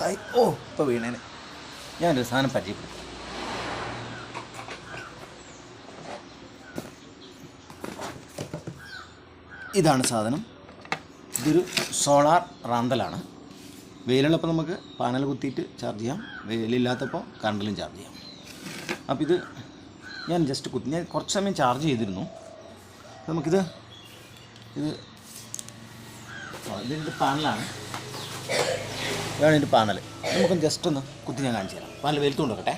Hi. ഓ ഇപ്പോൾ വീണേനെ. ഞാനൊരു സാധനം പരിചയപ്പെടുത്തി. ഇതാണ് സാധനം. ഇതൊരു സോളാർ റാന്തലാണ്. വെയിലുള്ളപ്പോൾ നമുക്ക് പാനൽ കുത്തിയിട്ട് ചാർജ് ചെയ്യാം. വെയിലില്ലാത്തപ്പോൾ കറണ്ടിലും ചാർജ് ചെയ്യാം. അപ്പോൾ ഇത് ഞാൻ ജസ്റ്റ് കുത്തി ഞാൻ കുറച്ച് സമയം ചാർജ് ചെയ്തിരുന്നു. നമുക്കിത് ഇത് ഇതിന്റെ പാനലാണ്. ഇതാണ് ഇതിന്റെ പാനൽ. നമുക്ക് ജസ്റ്റ് ഒന്ന് കുത്തി ഞാൻ കാണിച്ചു തരാം. പാനൽ വെയിലത്ത് കൊണ്ടുവരട്ടെ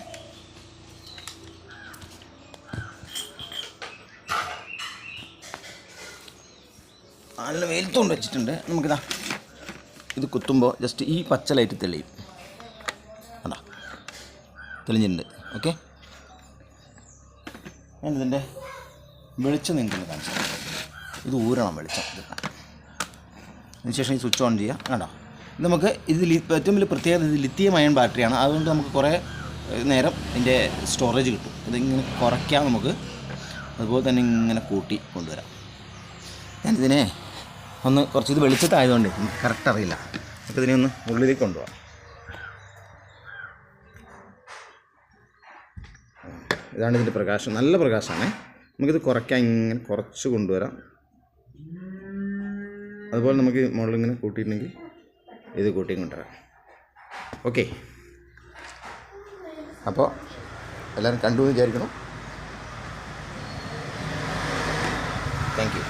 പാനൽ വെയിലത്ത് കൊണ്ട് വെച്ചിട്ടുണ്ട്. നമുക്കിതാ ഇത് കുത്തുമ്പോൾ ജസ്റ്റ് ഈ പച്ച ലൈറ്റ് തെളിയും. അതാ. തെളിഞ്ഞിട്ടുണ്ട്. ഓക്കെ ഞാൻ ഇതിന്റെ വെളിച്ചം നിങ്ങൾക്കൊന്ന് കാണിച്ചു ഇത് ഊരണം വെളിച്ചം. അതിനുശേഷം ഈ സ്വിച്ച് ഓൺ ചെയ്യുക ഇത് നമുക്ക് ഇത് ഏറ്റവും വലിയ പ്രത്യേകത ഇത് ലിത്തിയം അയൺ ബാറ്ററിയാണ് അതുകൊണ്ട് നമുക്ക് കുറേ നേരം ഇതിന്റെ സ്റ്റോറേജ് കിട്ടും. ഇതിങ്ങനെ കുറയ്ക്കാം നമുക്ക്. അതുപോലെ തന്നെ ഇങ്ങനെ കൂട്ടി കൊണ്ടുവരാം. ഞാനിതിനെ ഒന്ന് കുറച്ച് ഇത് വെളിച്ചത്തായതുകൊണ്ട് കറക്റ്റ് അറിയില്ല. അപ്പോൾ ഇതിനെ ഒന്ന് ഉള്ളിലേക്ക് കൊണ്ടുപോകാം. ഇതാണ് ഇതിന്റെ പ്രകാശം. നല്ല പ്രകാശമാണ്. നമുക്കിത് കുറയ്ക്കാൻ ഇങ്ങനെ കുറച്ച് കൊണ്ടുവരാം. അതുപോലെ നമുക്ക് മുകളിൽ ഇങ്ങനെ കൂട്ടിയിട്ടുണ്ടെങ്കിൽ ഇത് കൂട്ടിയും കൊണ്ടുവരാം ഓക്കെ അപ്പോൾ എല്ലാവരും കണ്ടു എന്ന് വിചാരിക്കണം താങ്ക് യു